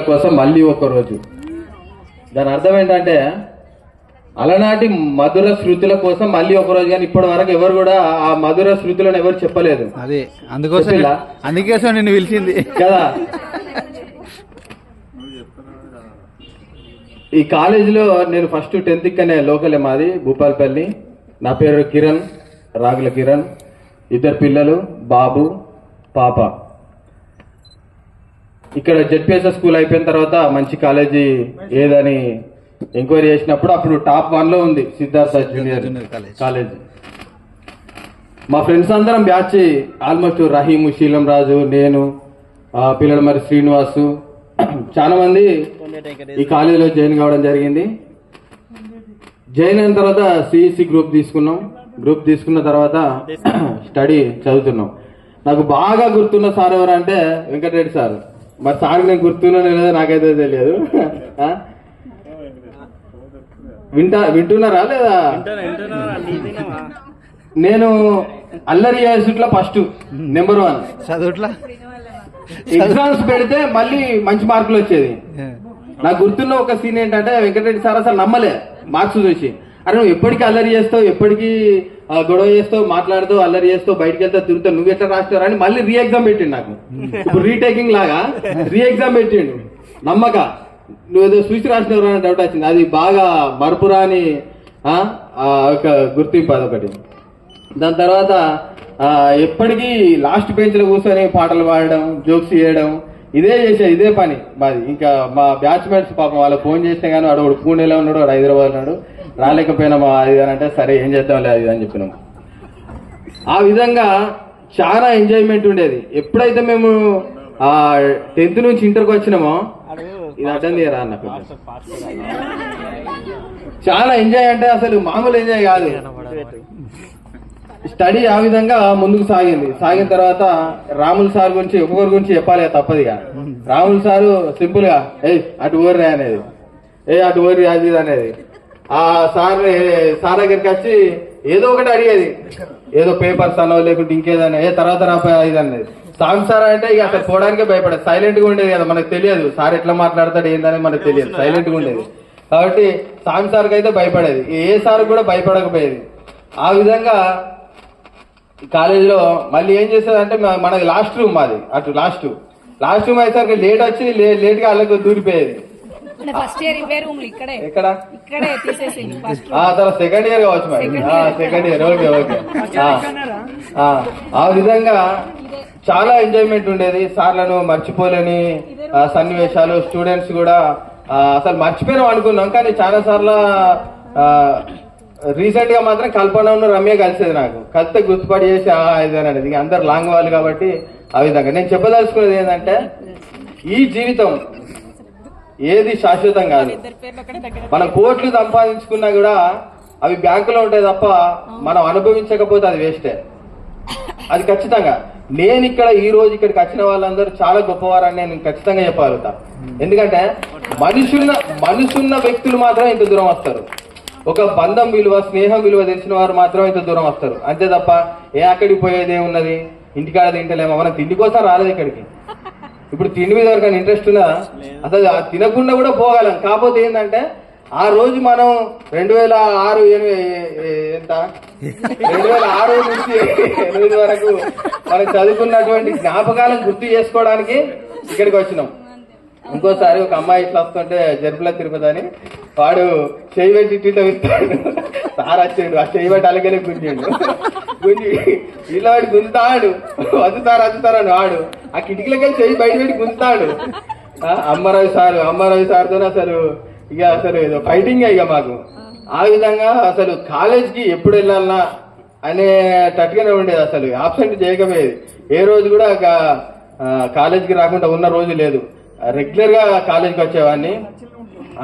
కోసం మళ్ళీ ఒక రోజు దాని అర్థం ఏంటంటే అలనాటి మధుర శృతుల కోసం మళ్ళీ ఒక రోజు కానీ ఇప్పటి వరకు ఎవరు కూడా ఆ మధుర శృతులను ఎవరు చెప్పలేదు. అదే అందుకోసం? అందుకోసం నిన్ను పిలిచింది. కదా? ఈ కాలేజీలో నేను ఫస్ట్ టెన్త్ ఇక్కనే లోకలే మాది భూపాలపల్లి. నా పేరు కిరణ్ రాగుల కిరణ్. ఇద్దరు పిల్లలు బాబు పాప. ఇక్కడ జెడ్పిఎస్ఎస్ స్కూల్ అయిపోయిన తర్వాత మంచి కాలేజీ ఏదని ఎంక్వైరీ చేసినప్పుడు అప్పుడు టాప్ వన్లో ఉంది సిద్ధార్థ జూనియర్ జూనియర్ కాలేజ్. మా ఫ్రెండ్స్ అందరం బ్యాచ్ ఆల్మోస్ట్ రహీము శీలం రాజు నేను ఆ, పిల్లలు మరి శ్రీనివాసు. చాలా మంది ఈ కాలేజీలో జాయిన్ కావడం జరిగింది. జాయిన్ అయిన తర్వాత సిఈసి గ్రూప్ తీసుకున్నాం. గ్రూప్ తీసుకున్న తర్వాత స్టడీ చదువుతున్నాం. నాకు బాగా గుర్తున్న సార్ ఎవరంటే వెంకటరెడ్డి సార్. మరి సార్ నేను గుర్తున్నానో లేదో నాకైతే తెలియదు? వింటా వింటున్నారా లేదా? నేను అల్లరి యాసిడ్లో ఫస్ట్ నెంబర్ వన్ చదువుట్లా? ఎగ్జామ్స్ పెడితే మళ్ళీ మంచి మార్కులు వచ్చేది. నాకు గుర్తున్న ఒక సీన్ ఏంటంటే వెంకటరెడ్డి సార్ అసలు నమ్మలే మార్క్స్ చూసి. అరే నువ్వు ఎప్పటికీ అల్లరి చేస్తావు ఎప్పటికీ గొడవ చేస్తావు మాట్లాడుతూ అల్లరి చేస్తావు బయటకు వెళ్తావు తిరుగుతావు నువ్వు ఎట్లా రాస్తావు అని మళ్ళీ రీ ఎగ్జామ్ పెట్టిండు నాకు. ఇప్పుడు రీటేకింగ్ లాగా రీ ఎగ్జామ్ పెట్టిండు. నమ్మక. నువ్వు ఏదో చూసి రాసినవరా అని డౌట్ వచ్చింది. అది బాగా మరపురాని ఒక గుర్తింపు అదొకటి. దాని తర్వాత ఎప్పటికీ లాస్ట్ బెంచ్లో కూర్చొని పాటలు పాడడం జోక్స్ చేయడం ఇదే చేసే ఇదే పని. మాది. ఇంకా మా బ్యాచ్మెంట్స్ పాపం వాళ్ళకి ఫోన్ చేసినా కానీ వాడు పూణేలో ఉన్నాడు వాడు హైదరాబాద్ ఉన్నాడు. రాలేకపోయినా మా అది అని అంటే సరే ఏం చేద్దాంలే అది ఇది అని చెప్పినాం. ఆ విధంగా చాలా ఎంజాయ్మెంట్ ఉండేది. ఎప్పుడైతే మేము ఆ టెన్త్ నుంచి ఇంటర్కి వచ్చినామో ఇది అడ్డం తీయరా అన్న చాలా ఎంజాయ్ అంటే అసలు మామూలు ఎంజాయ్ కాదు. స్టడీ ఆ విధంగా ముందుకు సాగింది. సాగిన తర్వాత రాముల్ సార్ గురించి ఒక్కొక్కరి గురించి చెప్పాలి తప్పదిగా రాముల్ సారు సింపుల్గా ఏ అటు ఓర్రే అనేది. ఏ అటు ఓర్రి అది ఇది అనేది. ఆ సార్ సార్ దగ్గరికి వచ్చి ఏదో ఒకటి అడిగేది. ఏదో పేపర్స్ అనో లేకుంటే ఇంకేదైనా ఏ తర్వాత ఇది అనేది సాంగ్ సార్ అంటే ఇక అసలు పోవడానికే భయపడేది. సైలెంట్గా ఉండేది కదా మనకు తెలియదు. సార్ ఎట్లా మాట్లాడతాడు ఏందనేది మనకు తెలియదు. సైలెంట్గా ఉండేది. కాబట్టి సాంగ్ సార్కి అయితే భయపడేది. ఏ సార్ కూడా భయపడకపోయేది. ఆ విధంగా కాలేజీలో మళ్ళీ ఏం చేసేదంటే మ- మనది లాస్ట్ రూమ్ మాది. అటు లాస్ట్. లాస్ట్ రూమ్ అయ్యేసరికి లేట్ వచ్చి లే- లేట్గా అల్లకి దూరిపోయేది. ఫస్ట్ ఇయర్ ఇవే రూమ్లు ఇక్కడే. ఎక్కడ? ఇక్కడే తీసేసింది ఫస్ట్ ఆ తర్వాత సెకండ్ ఇయర్ కావచ్చు మరి. సెకండ్ ఇయర్ ఓకే ఓకే ఆ, విధంగా చాలా ఎంజాయ్మెంట్ ఉండేది. సార్లను మర్చిపోలేని సన్నివేశాలు స్టూడెంట్స్ కూడా అసలు మర్చిపోయినాం అనుకున్నాం. కానీ చాలా సార్లు రీసెంట్గా మాత్రం కల్పన రమ్య కలిసేది నాకు. కలిస్తే గుర్తుపడి చేసి ఆ, ఇది అని అనేది అందరు లాంగ్ వాళ్ళు కాబట్టి ఆ విధంగా. నేను చెప్పదలుచుకున్నది ఏంటంటే ఈ జీవితం ఏది శాశ్వతం కాదు. మనం కోట్లు సంపాదించుకున్నా కూడా అవి బ్యాంకులో ఉంటాయి తప్ప మనం అనుభవించకపోతే అది వేస్టే. అది ఖచ్చితంగా. నేను ఇక్కడ ఈ రోజు ఇక్కడికి వచ్చిన వాళ్ళందరూ చాలా గొప్పవారని నేను ఖచ్చితంగా చెప్పగలుగుతా. ఎందుకంటే మనుషున్న మనుషున్న వ్యక్తులు మాత్రం ఇంత దూరం వస్తారు. ఒక బంధం విలువ స్నేహం విలువ తెలిసిన వారు మాత్రం ఇంత దూరం వస్తారు. అంతే తప్ప ఏ అక్కడికి పోయేది ఏమున్నది ఇంటికాడ తింటలేమో. మనం తిండి కోసం రాలేదు ఇక్కడికి. ఇప్పుడు తిండి మీద ఎవరికైనా ఇంట్రెస్ట్ ఉన్నదా అసలు తినకుండా కూడా పోగలం. కాకపోతే ఏంటంటే ఆ రోజు మనం రెండు వేల ఆరు ఎంత? రెండు వేల ఆరు నుంచి ఎనిమిది వరకు మనం చదువుకున్నటువంటి జ్ఞాపకాలను గుర్తు చేసుకోవడానికి ఇక్కడికి వచ్చినాం. ఇంకోసారి ఒక అమ్మాయి ఇట్లా వస్తుంటే జరుపుల తిరుపతి అని వాడు చేయి పెట్టి ఇట్లా ఇస్తాడు సార్ వచ్చిండు. ఆ చేయి పెట్టి అలాగే గుంజిండు గుంజి ఇలా వాడు గుంజుతాడు. వద్దుతారు వద్దుతారు అని వాడు ఆ కిటికీలకి వెళ్ళి చేయి బయట పెట్టి గుంజుతాడు. అమ్మారావు సార్ అమ్మారావు సార్తో అసలు ఇక అసలు ఏదో ఫైటింగ్ ఇక మాకు. ఆ విధంగా అసలు కాలేజ్కి ఎప్పుడు వెళ్ళాలన్నా అనే తట్టుగానే ఉండేది అసలు. ఆబ్సెంట్ చేయకపోయేది. ఏ రోజు కూడా కాలేజ్కి రాకుండా ఉన్న రోజు లేదు. రెగ్యులర్గా కాలేజ్కి వచ్చేవాడిని.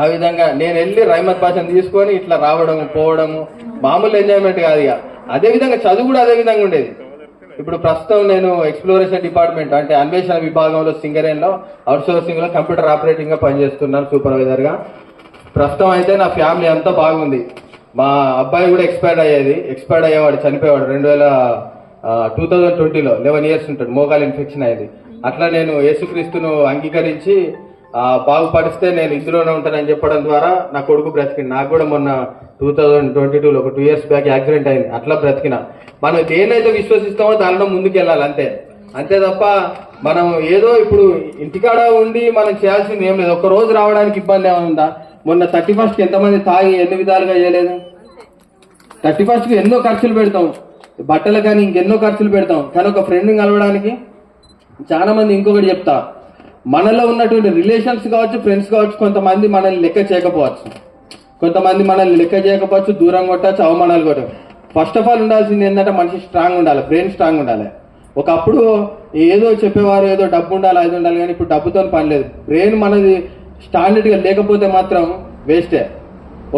ఆ విధంగా నేను వెళ్ళి రైమత్ భాషను తీసుకొని ఇట్లా రావడం పోవడము మామూలు ఎంజాయ్మెంట్ కాదు ఇక. అదే విధంగా చదువు కూడా అదే విధంగా ఉండేది. ఇప్పుడు ప్రస్తుతం నేను ఎక్స్ప్లోరేషన్ డిపార్ట్మెంట్ అంటే అన్వేషణ విభాగంలో సింగరేన్లో అవుట్లో కంప్యూటర్ ఆపరేటింగ్గా పనిచేస్తున్నాను సూపర్వైజర్గా. ప్రస్తుతం అయితే నా ఫ్యామిలీ అంతా బాగుంది. మా అబ్బాయి కూడా ఎక్స్పైర్డ్ అయ్యేది. ఎక్స్పైర్డ్ అయ్యేవాడు చనిపోయేవాడు. రెండు వేల టూ థౌజండ్ ట్వంటీలో లెవెన్ ఇయర్స్ ఉంటాడు మోకాల్ ఇన్ఫెక్షన్ అయ్యేది. అట్లా నేను యేసుక్రీస్తును అంగీకరించి బాగుపడిస్తే నేను ఇందులోనే ఉంటానని చెప్పడం ద్వారా నా కొడుకు బ్రతికింది నాకు కూడా మొన్న టూ థౌజండ్ ట్వంటీ టూలో ఒక టూ ఇయర్స్ బ్యాక్ యాక్సిడెంట్ అయింది. అట్లా బ్రతికిన. మనం దేనైతే విశ్వసిస్తామో దానిలో ముందుకు వెళ్ళాలి అంతే. అంతే తప్ప మనం ఏదో ఇప్పుడు ఇంటికాడ ఉండి మనం చేయాల్సింది ఏం లేదు. ఒక రోజు రావడానికి ఇబ్బంది ఏమైనా ఉందా? మొన్న థర్టీ ఫస్ట్కి ఎంతమంది తాగి ఎన్ని విధాలుగా చేయలేదు? థర్టీ ఫస్ట్కి ఎన్నో ఖర్చులు పెడతాం. బట్టలు కానీ ఇంకెన్నో ఖర్చులు పెడతాం. కానీ ఒక ఫ్రెండ్ని కలవడానికి చాలా మంది ఇంకొకటి చెప్తా. మనలో ఉన్నటువంటి రిలేషన్స్ కావచ్చు ఫ్రెండ్స్ కావచ్చు కొంతమంది మనల్ని లెక్క చేయకపోవచ్చు. కొంతమంది మనల్ని లెక్క చేయకపోవచ్చు దూరం కొట్టచ్చు అవమానాలు కొట్టచ్చు. ఫస్ట్ ఆఫ్ ఆల్ ఉండాల్సింది ఏంటంటే మనిషి స్ట్రాంగ్ ఉండాలి బ్రెయిన్ స్ట్రాంగ్ ఉండాలి. ఒకప్పుడు ఏదో చెప్పేవారు ఏదో డబ్బు ఉండాలి అది ఉండాలి కానీ ఇప్పుడు డబ్బుతో పని లేదు. బ్రెయిన్ మనది స్టాండర్డ్గా లేకపోతే మాత్రం వేస్టే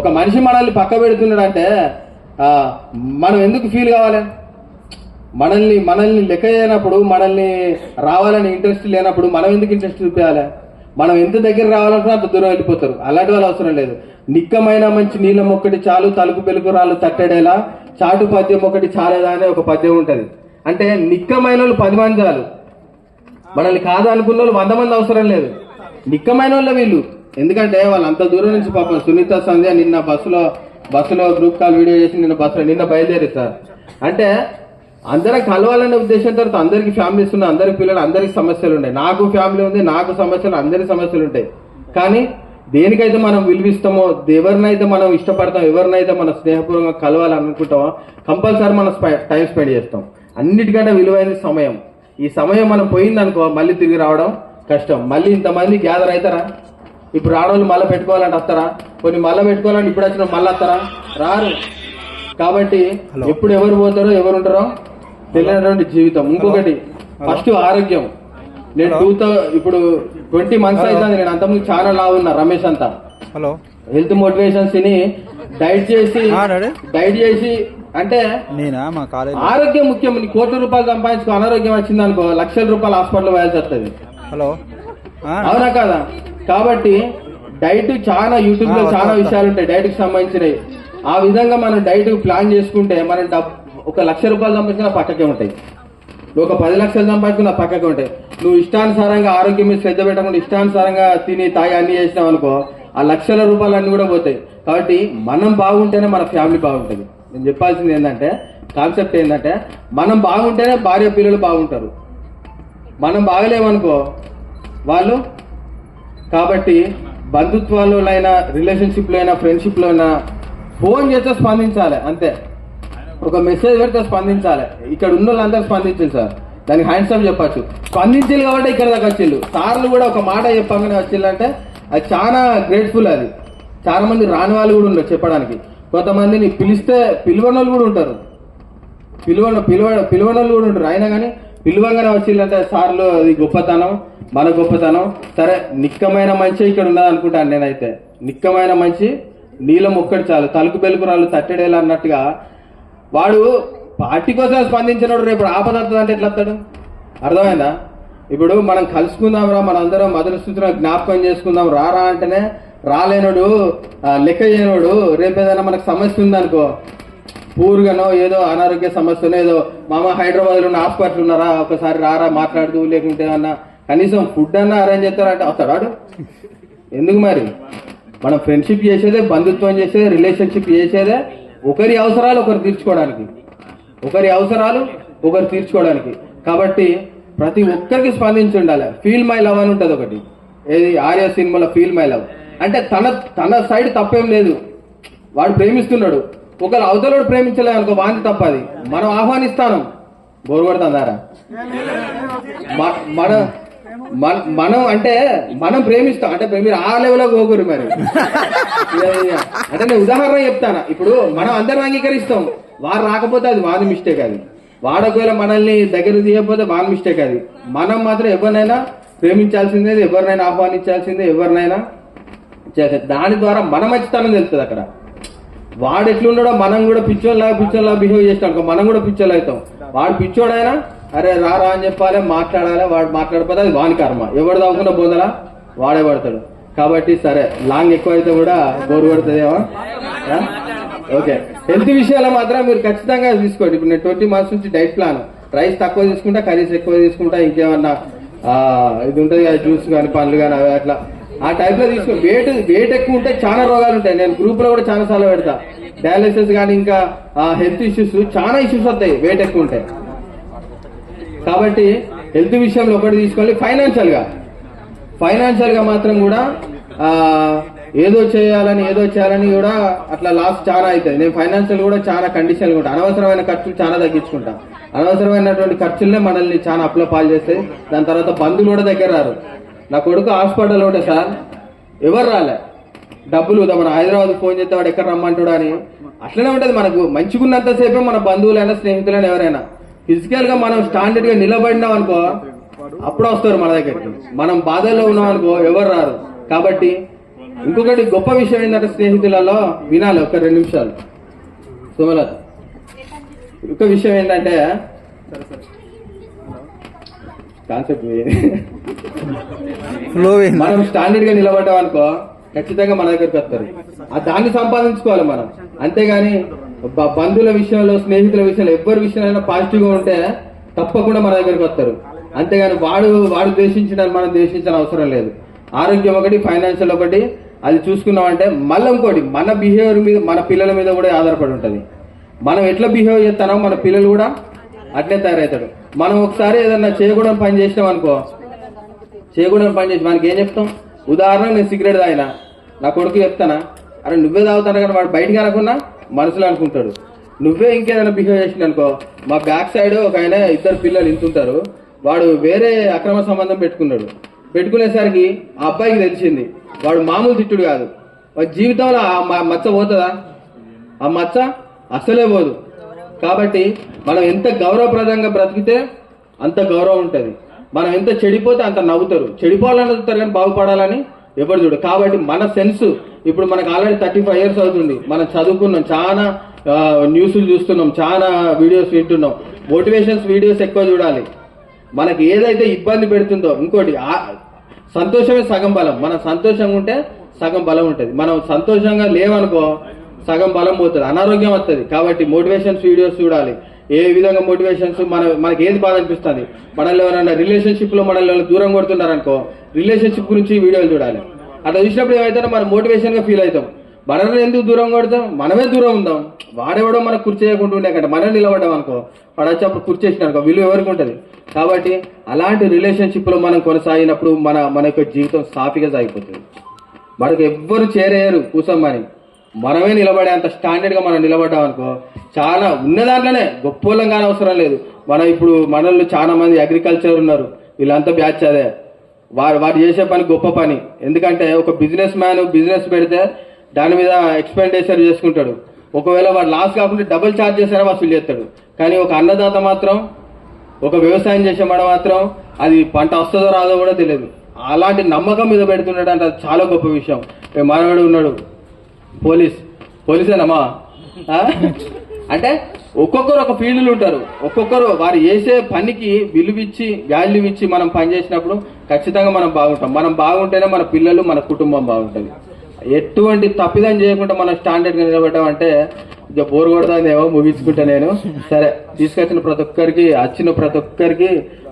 ఒక మనిషి మనల్ని పక్క పెడుతున్నాడంటే మనం ఎందుకు ఫీల్ కావాలి? మనల్ని మనల్ని లెక్క చేయనప్పుడు మనల్ని రావాలని ఇంట్రెస్ట్ లేనప్పుడు మనం ఎందుకు ఇంట్రెస్ట్ చూపించాలి? మనం ఎంత దగ్గర రావాలనుకున్నా అంత దూరం వెళ్ళిపోతారు. అలాంటి వాళ్ళు అవసరం లేదు. నిక్కమైన మంచి నీళ్ళం ఒక్కటి చాలు తలుపు పెలుగు రాళ్ళు తట్టడేలా చాటు పద్యం ఒకటి చాలేదా అనే ఒక పద్యం ఉంటుంది. అంటే నిక్కమైన వాళ్ళు పది మంది చాలు. మనల్ని కాదనుకున్న వాళ్ళు వంద మంది అవసరం లేదు. నిక్కమైన వాళ్ళ వీళ్ళు. ఎందుకంటే వాళ్ళు అంత దూరం నుంచి పాపం సునీత సంధ్య నిన్న బస్సులో బస్సులో గ్రూప్ కాల్ వీడియో చేసి నిన్న బస్సులో నిన్న బయలుదేరి సార్. అంటే అందరం కలవాలనే ఉద్దేశంతో అందరికి ఫ్యామిలీస్ ఉన్నాయి అందరికి పిల్లలు అందరికి సమస్యలు ఉన్నాయి నాకు ఫ్యామిలీ ఉంది నాకు సమస్యలు అందరి సమస్యలు ఉంటాయి. కానీ దేనికైతే మనం విలువిస్తామో ఎవరినైతే మనం ఇష్టపడతాం ఎవరినైతే మనం స్నేహపూర్వకంగా కలవాలని అనుకుంటామో కంపల్సరీ మనం టైం స్పెండ్ చేస్తాం. అన్నిటికంటే విలువైన సమయం. ఈ సమయం మనం పోయిందనుకో మళ్ళీ తిరిగి రావడం కష్టం. మళ్ళీ ఇంతమంది గ్యాదర్ అవుతారా ఇప్పుడు రావడం మళ్ళీ పెట్టుకోవాలంటే వస్తారా? కొన్ని మళ్ళీ పెట్టుకోవాలంటే ఇప్పుడు వచ్చిన మళ్ళీ వస్తారా? రారు. కాబట్టి ఎప్పుడు ఎవరు పోతారో ఎవరు ఉంటారో తెలియనటువంటి జీవితం. ఇంకొకటి ఫస్ట్ ఆరోగ్యం. నేను టూ ఇప్పుడు ట్వంటీ మంత్స్ అవుతుంది నేను అంతకుముందు చాలా లావు ఉన్నా రమేష్ అంతా. హలో హెల్త్ మోటివేషన్స్ని డైట్ చేసి. డైట్ చేసి అంటే నేనా? మా కాలేజ్ ఆరోగ్యం ముఖ్యం. నీ కోట్ల రూపాయలు సంపాదించుకో అనారోగ్యం వచ్చింది అనుకో లక్షల రూపాయలు హాస్పిటల్ వేయాల్సి వస్తుంది. హలో అవునా కాదా? కాబట్టి డైట్ చాలా యూట్యూబ్లో చాలా. విషయాలు ఉంటాయి డైట్కి సంబంధించినవి. ఆ విధంగా మనం డైట్ ప్లాన్ చేసుకుంటే మనం డబ్ ఒక లక్ష రూపాయలు సంపాదించిన పక్కకే ఉంటాయి. నువ్వు ఒక పది లక్షలు సంపాదించుకున్న పక్కకే ఉంటాయి. నువ్వు ఇష్టానుసారంగా ఆరోగ్యం మీద శ్రద్ధ పెట్టకుండా ఇష్టానుసారంగా తిని తాగి అన్ని చేసినావు అనుకో ఆ లక్షల రూపాయలు అన్ని కూడా పోతాయి. కాబట్టి మనం బాగుంటేనే మన ఫ్యామిలీ బాగుంటుంది. నేను చెప్పాల్సింది ఏంటంటే కాన్సెప్ట్ ఏంటంటే మనం బాగుంటేనే భార్య పిల్లలు బాగుంటారు. మనం బాగలేమనుకో వాళ్ళు కాబట్టి బంధుత్వాలు అయినా రిలేషన్షిప్లో అయినా ఫ్రెండ్షిప్లో అయినా ఫోన్ చేస్తే స్పందించాలి అంతే. ఒక మెసేజ్ పెడితే స్పందించాలి. ఇక్కడ ఉన్న వాళ్ళందరూ స్పందించాలి సార్. దానికి హ్యాండ్స్ అప్ చెప్పచ్చు. స్పందించాలి కాబట్టి ఇక్కడ దాకా వచ్చిళ్ళు. సార్లు కూడా ఒక మాట చెప్పగానే అంటే అది చాలా గ్రేట్ఫుల్ అది. చాలా మంది రాని వాళ్ళు కూడా ఉన్నారు చెప్పడానికి. కొంతమందిని పిలిస్తే పిలువని వాళ్ళు కూడా ఉంటారు. పిలువ పిలువ పిలువనోళ్ళు కూడా ఉంటారు. అయినా కానీ పిలువంగానే వచ్చిందంటే సార్లు అది గొప్పతనం మన గొప్పతనం. సరే నిక్కమైన మంచి ఇక్కడ ఉన్నది అనుకుంటాను నేనైతే. నిక్కమైన మంచి నీలం ఒక్కటి చాలు. తలుకు రాళ్ళు తట్టడేలా అన్నట్టుగా వాడు పార్టీ కోసం స్పందించినోడు రేపు ఆపదత్తది అంటే ఎట్లా వస్తాడు? అర్థమైందా? ఇప్పుడు మనం కలుసుకుందాం రా మన అందరం మధుర జ్ఞాపకం చేసుకుందాం. రారా అంటేనే రాలేనోడు లెక్క చేయనోడు రేపు ఏదైనా మనకు సమస్య ఉందనుకో పూర్గానో ఏదో అనారోగ్య సమస్యనో ఏదో మామ హైదరాబాద్లో ఉన్న హాస్పిటల్ ఉన్నారా? ఒకసారి రారా మాట్లాడుతూ లేకుంటే అన్నా కనీసం ఫుడ్ అన్నా అరేంజ్ చేస్తారంటే వస్తాడు వాడు? ఎందుకు మరి? మనం ఫ్రెండ్షిప్ చేసేదే బంధుత్వం చేసేదే రిలేషన్షిప్ చేసేదే ఒకరి అవసరాలు ఒకరు తీర్చుకోవడానికి. ఒకరి అవసరాలు ఒకరు తీర్చుకోవడానికి. కాబట్టి ప్రతి ఒక్కరికి స్పందించి ఉండాలి. ఫీల్ మై లవ్ అని ఉంటుంది ఒకటి. ఏది? ఆర్య సినిమాలో ఫీల్ మై లవ్ అంటే తన తన సైడ్ తప్పేం లేదు. వాడు ప్రేమిస్తున్నాడు. ఒకరు అవతలోడు ప్రేమించలేదు అనుకో వాంతి తప్పది. మనం ఆహ్వానిస్తాను. బోరు కొడుతుందారా మన మన- మనం అంటే మనం ప్రేమిస్తాం. అంటే మీరు ఆ లెవెల్లో పోకూరు మరి. అంటే నేను ఉదాహరణ చెప్తాను? ఇప్పుడు మనం అందరం అంగీకరిస్తాం. వారు రాకపోతే అది వాడి మిస్టేక్ అది. వాడు ఒకవేళ మనల్ని దగ్గర తీయకపోతే వాడి మిస్టేక్ అది. మనం మాత్రం ఎవరినైనా ప్రేమించాల్సిందే ఎవరినైనా ఆహ్వానించాల్సిందే ఎవరినైనా చేసే. దాని ద్వారా మన మంచితనం తెలుస్తుంది అక్కడ. వాడు ఎట్లున్నాడో మనం కూడా పిచ్చోళ్ళగా పిచ్చోళ్ళగా బిహేవ్ చేస్తాం. మనం కూడా పిచ్చోళ్ళు అవుతాం. వాడు పిచ్చోడైనా అరే రా రా అని చెప్పాలి మాట్లాడాలి వాడు మాట్లాడిపోతే అది వాని కర్మ. ఎవడు తాగుతున్నా బోదలా? వాడే పడతాడు. కాబట్టి సరే లాంగ్ ఎక్కువ అయితే కూడా బోరు పడుతుందేమో ఓకే. హెల్త్ విషయాలు మాత్రం మీరు ఖచ్చితంగా తీసుకోండి. ఇప్పుడు నేను ట్వంటీ మంత్స్ నుంచి డైట్ ప్లాన్. రైస్ తక్కువ తీసుకుంటా కర్రీస్ ఎక్కువ తీసుకుంటా ఇంకేమన్నా ఇది ఉంటుంది కదా జ్యూస్ కానీ పండ్లు కానీ అవి అట్లా. ఆ టైప్లో తీసుకో వెయిట్ వెయిట్ ఎక్కువ ఉంటే చాలా రోగాలు ఉంటాయి. నేను గ్రూప్లో కూడా చాలా సార్లు పెడతా. డయాలిసిస్ కానీ ఇంకా హెల్త్ ఇష్యూస్ చాలా ఇష్యూస్ వస్తాయి. వెయిట్ ఎక్కువ ఉంటాయి కాబట్టి హెల్త్ విషయంలో ఒకటి తీసుకోండి ఫైనాన్షియల్గా. ఫైనాన్షియల్గా మాత్రం కూడా ఏదో చేయాలని ఏదో చేయాలని కూడా అట్లా లాస్ చాలా అవుతుంది నేను ఫైనాన్షియల్ కూడా చాలా కండిషన్లు ఉంటా. అనవసరమైన ఖర్చులు చాలా తగ్గించుకుంటా. అనవసరమైనటువంటి ఖర్చులనే మనల్ని చాలా అప్లో పాలు చేస్తాయి. దాని తర్వాత బంధువులు కూడా దగ్గర రారు. నా కొడుకు హాస్పిటల్ ఉంటే సార్. ఎవరు రాలే? డబ్బులు మన హైదరాబాద్ ఫోన్ చేస్తే వాడు ఎక్కడ రమ్మంటాడు అని. అట్లనే ఉంటుంది మనకు. మంచిగున్నంతసేపే మన బంధువులైనా స్నేహితులైనా ఎవరైనా. ఫిజికల్గా మనం స్టాండర్డ్గా నిలబడినాం అనుకో అప్పుడు వస్తారు మన దగ్గరికి. మనం బాధల్లో ఉన్నాం అనుకో ఎవరు రారు. కాబట్టి ఇంకొకటి గొప్ప విషయం ఏంటంటే స్నేహితులలో వినాలి ఒక రెండు నిమిషాలు. సుమలత ఒక విషయం ఏంటంటే కాన్సెప్ట్ మనం స్టాండర్డ్గా నిలబడ్డాం అనుకో ఖచ్చితంగా మన దగ్గరికి వస్తారు. ఆ దాన్ని సంపాదించుకోవాలి మనం. అంతేగాని బంధువుల విషయంలో స్నేహితుల విషయంలో ఎవరి విషయంలో పాజిటివ్గా ఉంటే తప్పకుండా మన దగ్గరికి వస్తారు. అంతేగాని వాడు వాడు ద్వేషించడానికి మనం ద్వేషించిన అవసరం లేదు. ఆరోగ్యం ఒకటి ఫైనాన్షియల్ ఒకటి అది చూసుకున్నామంటే మళ్ళీ ఇంకోటి మన బిహేవియర్ మీద మన పిల్లల మీద కూడా ఆధారపడి ఉంటుంది. మనం ఎట్లా బిహేవ్ చేస్తానో మన పిల్లలు కూడా అట్లే తయారవుతాడు మనం ఒకసారి ఏదన్నా చేయకూడని పని చేసినాం అనుకో చేయకూడని పని చేసి మనకి ఏం చెప్తాం? ఉదాహరణ నేను సిగరెట్ తాగినా నా కొడుకు చెప్తానా అరే నువ్వే తాగుతాను కానీ వాడు బయటికి అనకున్నా మనసులో అనుకుంటాడు. నువ్వే ఇంకేదైనా బిహేవ్ చేసిన అనుకో మా బ్యాక్ సైడ్ ఒక ఆయన ఇద్దరు పిల్లలు ఇంతుంటారు వాడు వేరే అక్రమ సంబంధం పెట్టుకున్నాడు. పెట్టుకునేసరికి ఆ అబ్బాయికి తెలిసింది వాడు మామూలు తిట్టుడు కాదు. వాడి జీవితంలో ఆ మచ్చ పోతుందా? ఆ మచ్చ అసలే పోదు. కాబట్టి మనం ఎంత గౌరవప్రదంగా బ్రతికితే అంత గౌరవం ఉంటుంది. మనం ఎంత చెడిపోతే అంత నవ్వుతారు. చెడిపోవాలని వస్తారు కానీ బాగుపడాలని ఎవరు చూడు? కాబట్టి మన సెన్స్ ఇప్పుడు మనకు ఆల్రెడీ థర్టీ ఫైవ్ ఇయర్స్ అవుతుంది. మనం చదువుకున్నాం చాలా న్యూస్లు చూస్తున్నాం చాలా వీడియోస్ వింటున్నాం. మోటివేషన్స్ వీడియోస్ ఎక్కువ చూడాలి. మనకి ఏదైతే ఇబ్బంది పెడుతుందో ఇంకోటి సంతోషమే సగం బలం. మనం సంతోషంగా ఉంటే సగం బలం ఉంటుంది. మనం సంతోషంగా లేవనుకో సగం బలం పోతుంది. అనారోగ్యం వస్తుంది కాబట్టి మోటివేషన్స్ వీడియోస్ చూడాలి. ఏ విధంగా మోటివేషన్స్ మన మనకి ఏది బాధ అనిపిస్తుంది? మనల్ని ఎవరైనా రిలేషన్షిప్లో మనల్ని దూరం కొడుతున్నారనుకో రిలేషన్షిప్ గురించి వీడియోలు చూడాలి. అట్లా చూసినప్పుడు ఏమైతే మనం మోటివేషన్గా ఫీల్ అవుతాం. మనల్ని ఎందుకు దూరం కొడతాం? మనమే దూరం ఉందాం. వాడెవడో మనకు కుర్చీ చేయకుండా ఉండే కంటే మనం నిలబడ్డాం అనుకో వాడు వచ్చి అప్పుడు కుర్చీ చేసిన అనుకో విలువ ఎవరికి ఉంటుంది? కాబట్టి అలాంటి రిలేషన్షిప్లో మనం కొనసాగినప్పుడు మన మన యొక్క జీవితం సాఫీగా సాగిపోతుంది. మనకు ఎవ్వరు చేరేయరు కూసమ్మని మనమే నిలబడే అంత స్టాండర్డ్గా మనం నిలబడ్డాం అనుకో చాలా ఉన్న దాంట్లోనే గొప్పోళ్ళం కానీ అవసరం లేదు. మనం ఇప్పుడు మనల్ని చాలా మంది అగ్రికల్చర్ ఉన్నారు వీళ్ళంతా బ్యాచ్ అదే. వారు వారు చేసే పని గొప్ప పని. ఎందుకంటే ఒక బిజినెస్ మ్యాన్ బిజినెస్ పెడితే దాని మీద ఎక్స్పెండిచర్ చేసుకుంటాడు. ఒకవేళ వాడు లాస్ కాకుండా డబుల్ ఛార్జ్ చేసారా వసూలు చేస్తాడు. కానీ ఒక అన్నదాత మాత్రం ఒక వ్యవసాయం చేసేవాడు మాత్రం అది పంట వస్తుందో రాదో కూడా తెలియదు. అలాంటి నమ్మకం మీద పెడుతున్నాడు అంటే అది చాలా గొప్ప విషయం. ఏ ఉన్నాడు పోలీస్ పోలీసేనమ్మా? అంటే ఒక్కొక్కరు ఒక ఫీల్డ్లు ఉంటారు. ఒక్కొక్కరు వారు చేసే పనికి విలువిచ్చి వాల్యూ ఇచ్చి మనం పని చేసినప్పుడు ఖచ్చితంగా మనం బాగుంటాం. మనం బాగుంటేనే మన పిల్లలు మన కుటుంబం బాగుంటుంది. ఎటువంటి తప్పిదం చేయకుండా మనం స్టాండర్డ్గా గా అంటే ఇక బోర్ కొడతానేమో ముగించుకుంటా నేను. సరే తీసుకొచ్చిన ప్రతి ఒక్కరికి వచ్చిన ప్రతి ఒక్కరికి